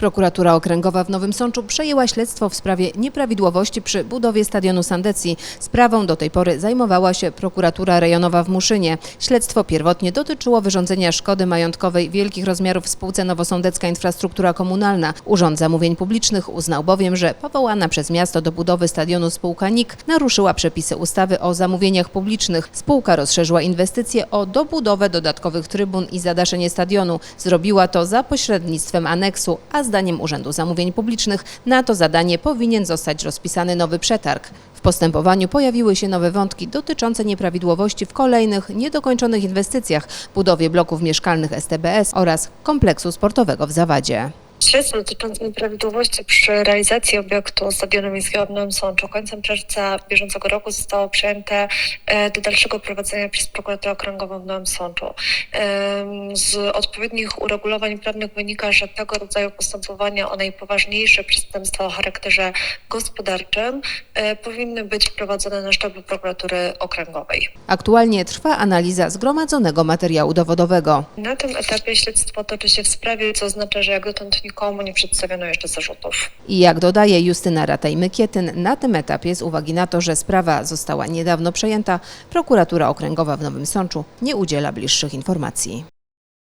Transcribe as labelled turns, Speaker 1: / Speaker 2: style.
Speaker 1: Prokuratura Okręgowa w Nowym Sączu przejęła śledztwo w sprawie nieprawidłowości przy budowie stadionu Sandecji. Sprawą do tej pory zajmowała się prokuratura rejonowa w Muszynie. Śledztwo pierwotnie dotyczyło wyrządzenia szkody majątkowej wielkich rozmiarów w spółce Nowosądecka Infrastruktura Komunalna. Urząd Zamówień Publicznych uznał bowiem, że powołana przez miasto do budowy stadionu spółka NIK naruszyła przepisy ustawy o zamówieniach publicznych. Spółka rozszerzyła inwestycje o dobudowę dodatkowych trybun i zadaszenie stadionu. Zrobiła to za pośrednictwem aneksu, a zdaniem Urzędu Zamówień Publicznych na to zadanie powinien zostać rozpisany nowy przetarg. W postępowaniu pojawiły się nowe wątki dotyczące nieprawidłowości w kolejnych niedokończonych inwestycjach, budowie bloków mieszkalnych STBS oraz kompleksu sportowego w Zawadzie.
Speaker 2: Śledztwo dotyczące nieprawidłowości przy realizacji obiektu Stadionu Miejskiego w Nowym Sączu końcem czerwca bieżącego roku zostało przejęte e, do dalszego prowadzenia przez prokuraturę okręgową w Nowym Sączu. Z odpowiednich uregulowań prawnych wynika, że tego rodzaju postępowania o najpoważniejsze przestępstwa o charakterze gospodarczym e, powinny być prowadzone na szczeblu prokuratury okręgowej.
Speaker 1: Aktualnie trwa analiza zgromadzonego materiału dowodowego.
Speaker 2: Na tym etapie śledztwo toczy się w sprawie, co oznacza, że jak dotąd nikomu nie przedstawiono jeszcze zarzutów.
Speaker 1: I jak dodaje Justyna Rataj-Mykietyn, na tym etapie z uwagi na to, że sprawa została niedawno przejęta, prokuratura okręgowa w Nowym Sączu nie udziela bliższych informacji.